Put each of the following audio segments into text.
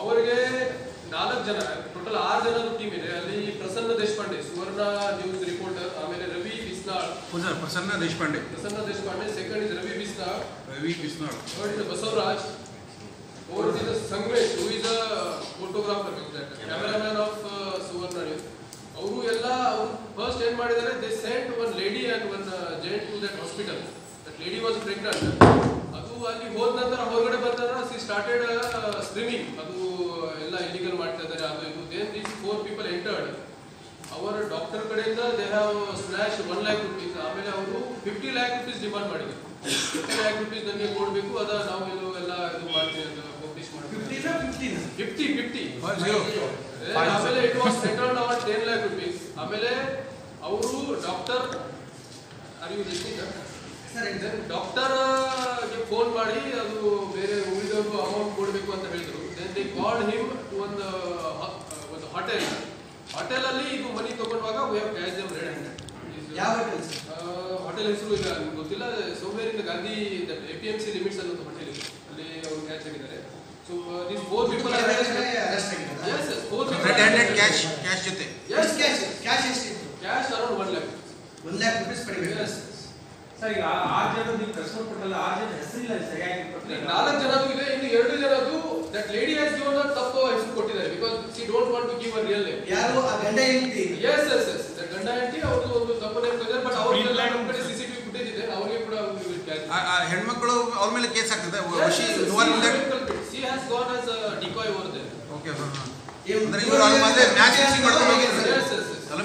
ಅವರಿಗೆ ನಾಲ್ಕು ಜನ ಟೋಟಲ್ ಆರು ಜನದ ಟೀಮ್ ಇದೆ. ಅಲ್ಲಿ ಪ್ರಸನ್ನ ದೇಶಪಾಂಡೆ ಸುವರ್ಣ ನ್ಯೂಸ್ ರಿಪೋರ್ಟರ್ ಆಮೇಲೆ Ravi Bisnal. Sir Prasanna Deshpande. Prasanna Deshpande second is Ravi Bisnal. Ravi Bisnal. Third is Basavaraj. Fourth is Sangresh who is a photographer cameraman of Suvarna news ಅವರು ಎಲ್ಲ ಅವರು first ಏನ್ ಮಾಡಿದ್ದಾರೆ they sent one lady and one gent to that hospital that lady was pregnant ಅಲ್ಲಿ ಹೋದ ನಂತರ ಹೊರಗಡೆ ಬಂದ ನಂತರ ಸಿ ಸ್ಟಾರ್ಟೆಡ್ ಸ್ಟ್ರೀಮಿಂಗ್ ಅದು ಎಲ್ಲ ಇಲ್ಲಿಗಲ್ ಮಾಡ್ತಾ ಇದ್ದಾರೆ. ಅದು ಇದು. Then these four people entered ಅವರ ಡಾಕ್ಟರ್ ಕಡೆಯಿಂದ they have slash one lakh rupees ಆಮೇಲೆ ಅವರು ಫಿಫ್ಟಿ ಲ್ಯಾಕ್ ರುಪೀಸ್ ಡಿಮಾಂಡ್ ಮಾಡಿದ್ರು. ಫಿಫ್ಟಿ ಲ್ಯಾಕ್ ರುಪೀಸ್ ನನಗೆ ಕೊಡಬೇಕು. ಅದ ನಾವು ಇದು ಎಲ್ಲ ಇದು ಮಾಡ್ತೀವಿ ಅಂತ ಪಬ್ಲಿಷ್ ಮಾಡ್ತೀವಿ ಫಿಫ್ಟಿ ಫಿಫ್ಟಿ ಆಮೇಲೆ it was settled our ten lakh rupees ಆಮೇಲೆ ಅವರು ಡಾಕ್ಟರ್ ಅರಿವು ಡಾಕ್ಟರ್ಗೆ ಫೋನ್ ಮಾಡಿ ಅದು ಬೇರೆ ಉಳಿದವರು ಅಮೌಂಟ್ ಕೊಡಬೇಕು ಅಂತ ಹೇಳಿದ್ರು. ದೆನ್ ದೇ ಕಾಲ್ಡ್ ಹಿಮ್ ಒಂದು ಒಂದು ಹೋಟೆಲ್ ಹೋಟೆಲ್ ಅಲ್ಲಿ ಇದು ಮನಿ ತಗೊಂಡಾಗ we have cash them red ಯಾವ ಹೋಟೆಲ್ ಹೋಟೆಲ್ ಹೆಸರು ಈಗ ನಿಮ್ಗೆ ಗೊತ್ತಿಲ್ಲ ಸೋಮೇರಿಂದ Gandhi A P M C limits ಅನ್ನೋ ಹೋಟೆಲ್ ಇದೆ. ಅಲ್ಲಿ ಅವರು ಕ್ಯಾಶ್ ಆಗಿದ್ದಾರೆ so this four people? Yes, yes, four people red handed cash cash ಜೊತೆ. Yes cash cash? cash cash around one lakh 1 lakh rupees ಪಡಿಬೇಕು. Yes. ಸರ್ ಈಗ ಆರು ಜನ ನೀವು ಪ್ರೆಸ್ ಕೊಟ್ಟಲ್ಲ ಆರು ಜನ ಹೆಸರಿಲ್ಲ ಸರಿಯಾಗಿ ಕೊಟ್ಟಿಲ್ಲ. ನಾಲ್ಕು ಜನದು ಇದೆ ಇನ್ನು ಎರಡು ಜನದು that lady has given a ತಪ್ಪು ಹೆಸರು ಕೊಟ್ಟಿದ್ದಾರೆ because she don't want to give a real name ಯಾರು? ಆ ಗಂಡ ಹೆಂಡತಿ? ಎಸ್ ಎಸ್ ಎಸ್ ಗಂಡ ಹೆಂಡತಿ ಅವ್ರದ್ದು ಒಂದು ತಪ್ಪು ನೇಮ್ ಕೊಟ್ಟಿದ್ದಾರೆ ಬಟ್ ನಮ್ಮ ಕಡೆ ಸಿಸಿಟಿವಿ ಫುಟೇಜ್ ಇದೆ ಅವರಿಗೆ ಕೂಡ ಆ- ಆ ಹೆಣ್ಮಕ್ಳು ಅವ್ರ ಮೇಲೆ ಕೇಸ್ ಆಗ್ತದೆ ವಶಿ she has gone as decoy over there okay ಹಾಂ ಹಾಂ. ಇವ್ರು- ಅಂದ್ರೆ ಇವ್ರು ಅವ್ರ ಮೇಲೆ ಮ್ಯಾಚ್ ಮಾಡ್ಕೊಂಡು ಎಸ್ ಅಲ್ಲ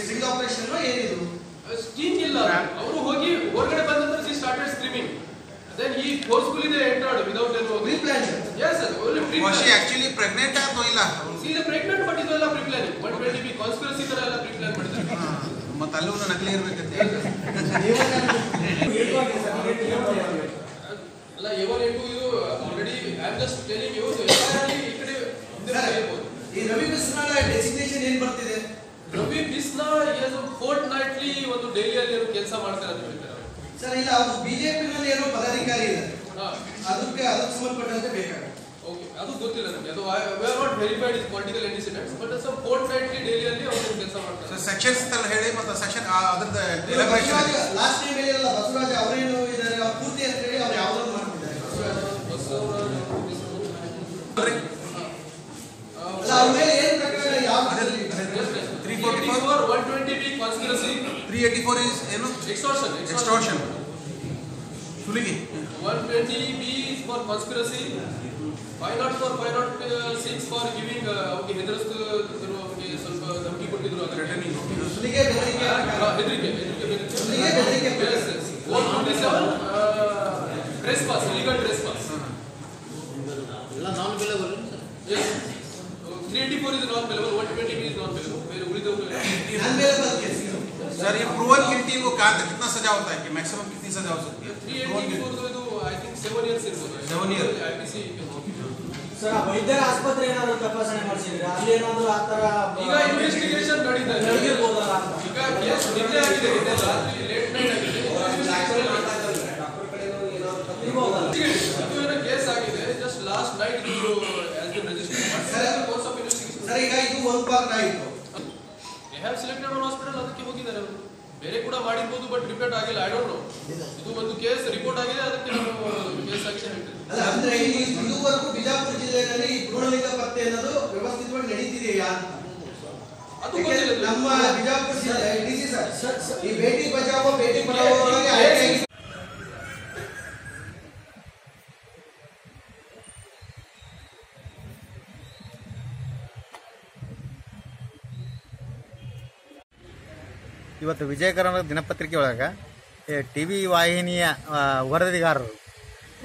ಸ್ಟ್ರಿಂಗ್ ಆಪರೇಷನ್ ಏನಿದು ಸ್ಟೀಮ್ ಇಲ್ಲ ಅವರು ಹೋಗಿ ಹೊರಗಡೆ ಬಂದ ನಂತರ ಸಿ ಸ್ಟಾರ್ಟೆಡ್ ಸ್ಕ್ರೀಮಿಂಗ್ ಈ forcefully they entered without any pre plan yes sir only pre Vashi actually pregnant ಆಗೋ ಇಲ್ಲ. ಸಿ ದ ಪ್ರೆಗ್ನೆಂಟ್ ಬಟ್ ಇದೆಲ್ಲ ಪ್ರೀ ಪ್ಲಾನಿಂಗ್ 120 ಬಿ ಕಾನ್ಸ್ಪಿರಸಿ ತರ ಎಲ್ಲ ಪ್ರೀ ಪ್ಲಾನ್ ಮಾಡಿದ್ದಾರೆ ಮತ್ತೆ ಅಲ್ಲಿ ನಕಲಿ ಇರ್ಬೇಕಂತೆ. ಅಲ್ಲ ಇಂಟು ಇದು already I am just telling you ಈ ಕಡೆ ಈ ರವಿ ಬಿಸ್ನಾಳ ಡೆಸಿಗ್ನೇಷನ್ ಏನ್ ಬರ್ತಿದೆ? ರವಿ ಬಿಸ್ನಾ ಏನು ಫೋರ್ಟ್ ನೈಟ್ಲಿ ಒಂದು ಡೈಲಿಯಲ್ಲಿ ಏನು ಕೆಲಸ ಮಾಡ್ತಾರೆ ಅಂತ ಹೇಳ್ತಾರೆ ಸರ್ ಇಲ್ಲ ಅವರು ಬಿಜೆಪಿ ನಲ್ಲಿ ಏನೋ ಪದಾಧಿಕಾರಿ ಇದ್ದಾರೆ. ಅದಕ್ಕೆ ಅದಕ್ಕೆ ಸಂಬಂಧಪಟ್ಟಂತೆ ಬೇಕಾಗುತ್ತೆ. ಓಕೆ ಅದು ಗೊತ್ತಿಲ್ಲ ನನಗೆ ಅದು we are not verified is political incidents but some fortnightly ಡೈಲಿಯಲ್ಲಿ ಅವರು ಕೆಲಸ ಮಾಡ್ತಾರೆ. ಸೆಕ್ಷನ್ಸ್ ಎಲ್ಲ ಹೇಳಿ ಮತ್ತೆ ಸೆಕ್ಷನ್ ಅದ್ರದ್ದು ಎಲಾಬ್ರೇಷನ್ ಲಾಸ್ಟ್ ಟೈಮ್ ಹೇಳಿರಲ್ಲ ಬಸವರಾಜ್ ಅವರೇನು ಇದ್ದಾರೆ ಅವ್ರ ಪೂರ್ತಿ ಅಂತ ಹೇಳಿ ಅವ್ರು ಯಾವ್ದನ್ನು ಮಾಡ್ತಿದ್ದಾರೆ ಅಲ್ಲ ಅವ್ರ ಮೇಲೆ ಏನ್ ಪ್ರಕರಣ ಯಾವ three forty four one twenty B conspiracy three eighty four is ಏನು? ಎಕ್ಸ್ಟಾರ್ಷನ್ ಎಕ್ಸ್ಟಾರ್ಷನ್ ಸುಲಿಗೆ. 120 B is for conspiracy. 504 506 for giving uh, ಅವ್ರಿಗೆ ಹೆದರಿಸ್ತಿದ್ರು ಅವ್ರಿಗೆ ಸ್ವಲ್ಪ ಧಮಕಿ ಕೊಟ್ಟಿದ್ರು ಅದಕ್ಕೆ ಥ್ರೆಟನಿಂಗ್ ಸುಲಿಗೆ ಬೆದರಿಕೆ ಆ, ಹೆದರಿಕೆ ಹೆದರಿಕೆ ಸುಲಿಗೆ ಬೆದರಿಕೆ Yes, yes. 127 trespass legal trespass Yes. 384 is non billable 120 B is non billable ಬೇರೆ ಉಳಿದವರು ನನ್ನ ಮೇಲೆ ಬಂದ ಕೇಸ್ सर ये प्रूवन गिल्टी को कहा था कितना सजा होता है कि मैक्सिमम कितनी सजा हो सकती है Proven guilty. 384 ಇದು ಐ ಥಿಂಕ್ 7 ಇಯರ್ಸ್ ಇರ್ಬೋದು Seven years. ಐಪಿಸಿ ಸರ್ ಆ ವೈದ್ಯರ ಆಸ್ಪತ್ರೆ ಏನಾದ್ರು ತಪಾಸಣೆ ಮಾಡಿಸಿದ್ರೆ ಅಲ್ಲಿ ಏನಾದ್ರು ಆ ತರ ಈಗ ಇನ್ವೆಸ್ಟಿಗೇಷನ್ ನಡೀತಾ ಇದೆ ನಡೆದಿರ್ಬೋದಲ್ಲ ಅಂತ. ಈಗ ಕೇಸ್ ನಿನ್ನೆ ಆಗಿದೆ ನಿನ್ನೆ ಮಾಡಿರ್ಬೋದು ಬಟ್ ರಿಪೀಟ್ ಆಗಿಲ್ಲ. ಐ ಡೋಂಟ್ ನೋ ಇದು ಒಂದು ಕೇಸ್ ರಿಪೋರ್ಟ್ ಆಗಿದೆ ಅದಕ್ಕೆ ನಾನು ಕೇಸ್ ಆಕ್ಷನ್ ಹೇಳ್ತೇನೆ ಅಲ್ಲ ಅಂದ್ರೆ ಇದುವರೆಗೂ ಬಿಜಾಪುರ ಜಿಲ್ಲೆಯಲ್ಲಿ ಭ್ರೂಣಲಿಂಗ ಪತ್ತೆ ಅನ್ನೋದು ವ್ಯವಸ್ಥಿತವಾಗಿ ನಡೀತಿದೆಯಾ ಅದು ನಮ್ಮ ಬಿಜಾಪುರ ಜಿಲ್ಲೆ ಡಿಸಿ ಸರ್ ಈ ಬೇಟಿ ಬಚಾವೋ ಬೇಟಿ ಪಡಾವೋ ಒಳಗೆ ವಿಜಯ ಕರ್ನಾಟಕ ಇವತ್ತು ದಿನಪತ್ರಿಕೆ ಒಳಗೆ ಟಿ ವಿ ವಾಹಿನಿಯ ವರದಿಗಾರರು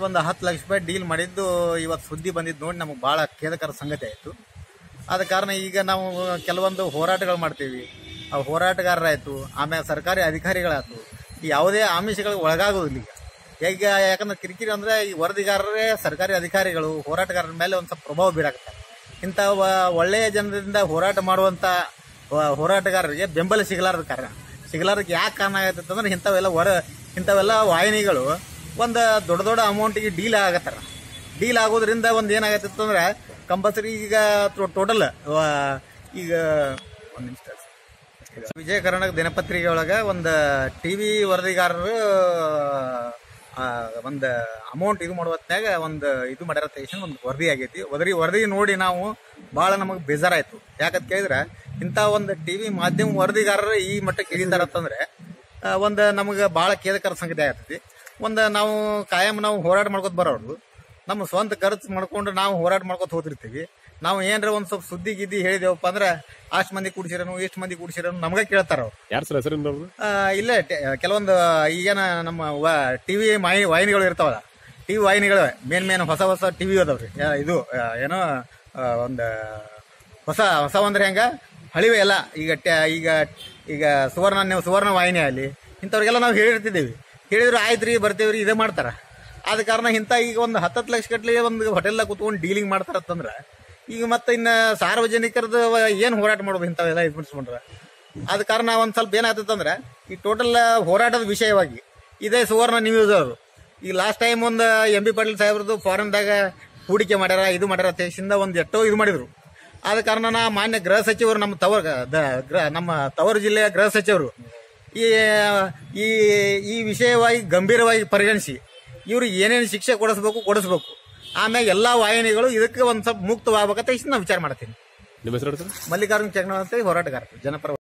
ಒಂದು ಹತ್ತು ಲಕ್ಷ ರೂಪಾಯಿ ಡೀಲ್ ಮಾಡಿದ್ದು ಇವತ್ತು ಸುದ್ದಿ ಬಂದಿದ್ದು ನೋಡಿ ನಮಗೆ ಭಾಳ ಖೇದಕರ ಸಂಗತಿ ಆಯಿತು. ಆದ ಕಾರಣ ಈಗ ನಾವು ಕೆಲವೊಂದು ಹೋರಾಟಗಳು ಮಾಡ್ತೀವಿ. ಆ ಹೋರಾಟಗಾರರಾಯಿತು, ಆಮೇಲೆ ಸರ್ಕಾರಿ ಅಧಿಕಾರಿಗಳಾಯ್ತು ಯಾವುದೇ ಆಮಿಷಗಳಿಗೆ ಒಳಗಾಗೋದಿಲ್ಲ ಈಗ. ಈಗ ಯಾಕಂದ್ರೆ ಕಿರಿಕಿರಿ ಅಂದರೆ ಈ ವರದಿಗಾರರೇ ಸರ್ಕಾರಿ ಅಧಿಕಾರಿಗಳು, ಹೋರಾಟಗಾರರ ಮೇಲೆ ಒಂದು ಸ್ವಲ್ಪ ಪ್ರಭಾವ ಬೀರಾಗುತ್ತೆ ಇಂಥ ಒಳ್ಳೆಯ ಜನರಿಂದ ಹೋರಾಟ ಮಾಡುವಂಥ ಹೋರಾಟಗಾರರಿಗೆ ಬೆಂಬಲ ಸಿಗಲಾರದ ಕಾರಣ. ಸಿಗಲಾರಕ್ಕೆ ಯಾಕೆ ಕಾರಣ ಆಗತ್ತೆ ಅಂದ್ರೆ ಇಂಥವೆಲ್ಲ ಹೊರ ಇಂಥವೆಲ್ಲ ವಾಹಿನಿಗಳು ಒಂದು ದೊಡ್ಡ ದೊಡ್ಡ ಅಮೌಂಟಿಗೆ ಡೀಲ್ ಆಗತ್ತಾರ. ಡೀಲ್ ಆಗೋದ್ರಿಂದ ಒಂದು ಏನಾಗತ್ತಿತ್ತು ಅಂದ್ರೆ ಕಂಪಲ್ಸರಿ ಈಗ ಟೋಟಲ್ ಈಗ ಒಂದು ನಿಮಿಷ ವಿಜಯ ಕರ್ನಾಟಕ ದಿನಪತ್ರಿಕೆ ಒಳಗೆ ಒಂದು ಟಿ ವಿ ವರದಿಗಾರರು ಒಂದು ಅಮೌಂಟ್ ಇದು ಮಾಡುವತ್ತಾಗ ಒಂದು ಇದು ಮಾಡ್ಯಾರ ಒಂದು ವರದಿ ಆಗೈತಿ. ವರದಿ ವರದಿ ನೋಡಿ ನಾವು ಭಾಳ ನಮಗೆ ಬೇಜಾರಾಯಿತು. ಯಾಕಂತ ಕೇಳಿದ್ರೆ ಇಂಥ ಒಂದು ಟಿ ವಿ ಮಾಧ್ಯಮ ವರದಿಗಾರರು ಈ ಮಟ್ಟಕ್ಕೆ ಇಳಿತಾರತ್ತಂದ್ರೆ ಅಂತಂದ್ರೆ ಒಂದು ನಮಗೆ ಭಾಳ ಖೇದಕರ ಸಂಗತಿ ಆಗ್ತೈತಿ. ಒಂದು ನಾವು ಕಾಯಂ ನಾವು ಹೋರಾಟ ಮಾಡ್ಕೊತ ಬರೋರು ನಮ್ಮ ಸ್ವಂತ ಖರ್ಚು ಮಾಡ್ಕೊಂಡು ನಾವು ಹೋರಾಟ ಮಾಡ್ಕೊತ ಹೋದಿರ್ತೀವಿ ನಾವು ಏನಾರ ಒಂದು ಸ್ವಲ್ಪ ಸುದ್ದಿ ಗಿದ್ದಿ ಹೇಳಿದೇವಪ್ಪ ಅಂದ್ರೆ ಅಷ್ಟು ಮಂದಿ ಕುಡಿಸಿರೋನು ಎಷ್ಟು ಮಂದಿ ಕುಡಿಸಿರನು ನಮಗೆ ಕೇಳ್ತಾರ ಅವ್ರು. ಇಲ್ಲೇ ಟೆ- ಕೆಲವೊಂದು ಈಗೇನ ನಮ್ಮ ಟಿವಿ ವಾಹಿನಿಗಳು ಇರ್ತಾವಲ್ಲ ಟಿವಿ ವಾಹಿನಿಗಳು ಮೇನ್ ಮೇನ್ ಹೊಸ ಹೊಸ ಟಿವಿ ಅದಾವ್ರಿ. ಇದು ಏನೋ ಒಂದು ಹೊಸ ಹೊಸ ಅಂದ್ರೆ ಹೆಂಗೆ? ಹಳಿವೆ ಎಲ್ಲ. ಈಗ ಈಗ ಈಗ ಸುವರ್ಣ, ನೀವು ಸುವರ್ಣ ವಾಹಿನಿ ಆಗಲಿ, ಇಂಥವ್ರಿಗೆಲ್ಲ ನಾವು ಹೇಳಿರ್ತಿದ್ದೀವಿ. ಹೇಳಿದ್ರು ಆಯ್ತು ರೀ ಬರ್ತೀವ್ರಿ, ಇದೇ ಮಾಡ್ತಾರೆ. ಆದ ಕಾರಣ ಇಂಥ ಈಗ ಒಂದು ಹತ್ತತ್ತು ಲಕ್ಷ ಗಟ್ಟಲೆ ಒಂದು ಹೋಟೆಲ್ದಾಗ ಕೂತ್ಕೊಂಡು ಡೀಲಿಂಗ್ ಮಾಡ್ತಾರತ್ತಂದ್ರ ಈಗ ಮತ್ತೆ ಇನ್ನು ಸಾರ್ವಜನಿಕರದ ಏನು ಹೋರಾಟ ಮಾಡೋದು ಇಂಥವೆಲ್ಲ ಇದು ಮಾಡಿಸ್ಕೊಂಡ್ರೆ? ಆದ ಕಾರಣ ಒಂದು ಸ್ವಲ್ಪ ಏನಾಗ್ತದಂದ್ರೆ ಈ ಟೋಟಲ್ ಹೋರಾಟದ ವಿಷಯವಾಗಿ, ಇದೇ ಸುವರ್ಣ ನ್ಯೂಸ್ ಅವರು ಈಗ ಲಾಸ್ಟ್ ಟೈಮ್ ಒಂದು ಎಂ ಬಿ ಪಾಟೀಲ್ ಸಾಹೇಬ್ರದ್ದು ಫಾರಿನ್ದಾಗ ಹೂಡಿಕೆ ಮಾಡ್ಯಾರ ಇದು ಮಾಡ್ಯಾರ ದೇಶದಿಂದ ಒಂದು ಎಷ್ಟೋ ಇದು ಮಾಡಿದ್ರು. ಆದ ಕಾರಣ ನಾ ಮಾನ್ಯ ಗೃಹ ಸಚಿವರು ನಮ್ಮ ತವರ್ ನಮ್ಮ ತವರು ಜಿಲ್ಲೆಯ ಗೃಹ ಸಚಿವರು ಈ ಈ ಈ ವಿಷಯವಾಗಿ ಗಂಭೀರವಾಗಿ ಪರಿಗಣಿಸಿ ಇವರು ಏನೇನು ಶಿಕ್ಷೆ ಕೊಡಿಸ್ಬೇಕು ಕೊಡಿಸ್ಬೇಕು. ಆಮೇಲೆ ಎಲ್ಲಾ ವಾಹಿನಿಗಳು ಇದಕ್ಕೆ ಒಂದ್ ಸ್ವಲ್ಪ ಮುಕ್ತವಾಗಬೇಕಂತ ಇಷ್ಟು ನಾನು ವಿಚಾರ ಮಾಡ್ತೀನಿ. ಮಲ್ಲಿಕಾರ್ಜುನ ಚಕ್ರವರ್ತಿ ಹೋರಾಟಗಾರ ಜನಪರ